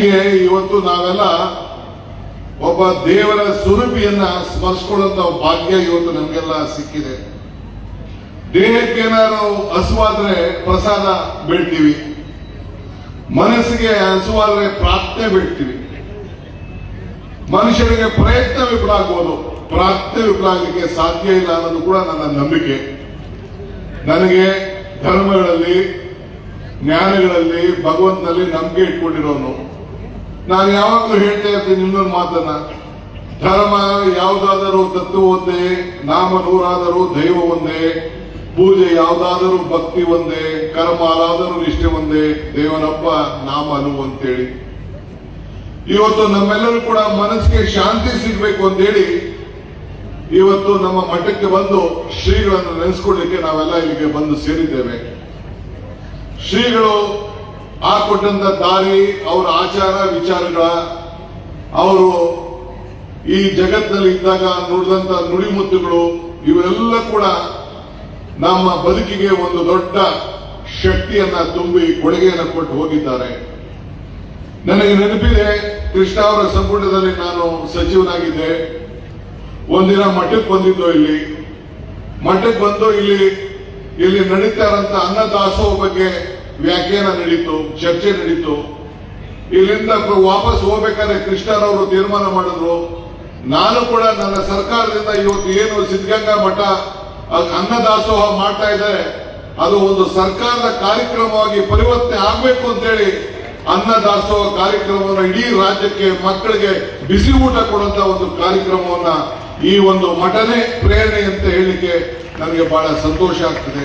ಹೆಂಗೆ ಇವತ್ತು ನಾವೆಲ್ಲ ಒಬ್ಬ ದೇವರ ಸ್ವರೂಪಿಯನ್ನ ಸ್ಮರಿಸ್ಕೊಳ್ಳುವಂತ ಭಾಗ್ಯ ಇವತ್ತು ನಮಗೆಲ್ಲ ಸಿಕ್ಕಿದೆ. ದೇಹಕ್ಕೆ ಏನಾದ್ರು ಹಸುವಾದ್ರೆ ಪ್ರಸಾದ ಬೀಳ್ತೀವಿ. ಮನಸ್ಸಿಗೆ ಹಸುವಾದ್ರೆ ಪ್ರಾರ್ಥನೆ ಬೀಳ್ತೀವಿ. ಮನುಷ್ಯನಿಗೆ ಪ್ರಯತ್ನ ವಿಫಲ ಆಗ್ಬೋದು ಪ್ರಾರ್ಥನೆ ವಿಫಲ ಆಗಲಿಕ್ಕೆ ಸಾಧ್ಯ ಇಲ್ಲ ಅನ್ನೋದು ಕೂಡ ನನ್ನ ನಂಬಿಕೆ. ನನಗೆ ಧರ್ಮಗಳಲ್ಲಿ, ಜ್ಞಾನಗಳಲ್ಲಿ, ಭಗವಂತನಲ್ಲಿ ನಂಬಿಕೆ ಇಟ್ಕೊಂಡಿರೋನು. ನಾನು ಯಾವಾಗಲೂ ಹೇಳ್ತಾ ಇರ್ತೀನಿ ಇನ್ನೊಂದು ಮಾತನ್ನ. ಧರ್ಮ ಯಾವುದಾದರೂ ತತ್ವ ಒಂದೇ, ನಾಮ ನೂರಾದರೂ ದೈವ ಒಂದೇ, ಪೂಜೆ ಯಾವುದಾದರೂ ಭಕ್ತಿ ಒಂದೇ, ಕರ್ಮ ಆರಾದರೂ ನಿಷ್ಠೆ ಒಂದೇ ನಾಮ ಅನು ಅಂತೇಳಿ. ಇವತ್ತು ನಮ್ಮೆಲ್ಲರೂ ಕೂಡ ಮನಸ್ಸಿಗೆ ಶಾಂತಿ ಸಿಗ್ಬೇಕು ಅಂತೇಳಿ ಇವತ್ತು ನಮ್ಮ ಮಠಕ್ಕೆ ಬಂದು ಶ್ರೀಗಳನ್ನು ನೆನೆಸ್ಕೊಳ್ಳಿಕ್ಕೆ ನಾವೆಲ್ಲ ಇಲ್ಲಿಗೆ ಬಂದು ಸೇರಿದ್ದೇವೆ. ಶ್ರೀಗಳು ಹಾಕೊಟ್ಟಂತ ದಾರಿ, ಅವರ ಆಚಾರ, ವಿಚಾರಗಳ, ಅವರು ಈ ಜಗತ್ತಿನಲ್ಲಿ ಇದ್ದಾಗ ನುಡಿದಂತ ನುಡಿಮುತ್ತುಗಳು, ಇವೆಲ್ಲ ಕೂಡ ನಮ್ಮ ಬದುಕಿಗೆ ಒಂದು ದೊಡ್ಡ ಶಕ್ತಿಯನ್ನ ತುಂಬಿ ಕೊಡುಗೆಯನ್ನು ಕೊಟ್ಟು ಹೋಗಿದ್ದಾರೆ. ನನಗೆ ನೆನಪಿದೆ, ಕೃಷ್ಣ ಅವರ ಸಂಪುಟದಲ್ಲಿ ನಾನು ಸಚಿವನಾಗಿದ್ದೆ. ಒಂದಿನ ಮಠಕ್ಕೆ ಬಂದಿದ್ದು ಇಲ್ಲಿ. ಮಠಕ್ಕೆ ಬಂದು ಇಲ್ಲಿ ಇಲ್ಲಿ ನಡೀತಾ ಇರೋಂಥ ಅನ್ನದಾಸೋಹ ಬಗ್ಗೆ ವ್ಯಾಖ್ಯಾನ ನಡೀತು ಚರ್ಚೆ ನಡೀತು ಇಲ್ಲಿಂದ ವಾಪಸ್ ಹೋಗ್ಬೇಕಾದ್ರೆ ಕೃಷ್ಣರವರು ತೀರ್ಮಾನ ಮಾಡಿದ್ರು. ನಾನು ಕೂಡ ನನ್ನ ಸರ್ಕಾರದಿಂದ ಇವತ್ತು ಏನು ಸಿದ್ಧಗಂಗಾ ಮಠ ಅನ್ನದಾಸೋಹ ಮಾಡ್ತಾ ಇದ್ದಾರೆ ಅದು ಒಂದು ಸರ್ಕಾರದ ಕಾರ್ಯಕ್ರಮವಾಗಿ ಪರಿವರ್ತನೆ ಆಗಬೇಕು ಅಂತೇಳಿ ಅನ್ನದಾಸೋಹ ಕಾರ್ಯಕ್ರಮವನ್ನು ಇಡೀ ರಾಜ್ಯಕ್ಕೆ, ಮಕ್ಕಳಿಗೆ ಬಿಸಿ ಊಟ ಕೊಡುವಂತ ಒಂದು ಕಾರ್ಯಕ್ರಮವನ್ನ ಈ ಒಂದು ಮಠನೇ ಪ್ರೇರಣೆ ಅಂತ ಹೇಳಲಿಕ್ಕೆ ನನಗೆ ಬಹಳ ಸಂತೋಷ ಆಗ್ತದೆ.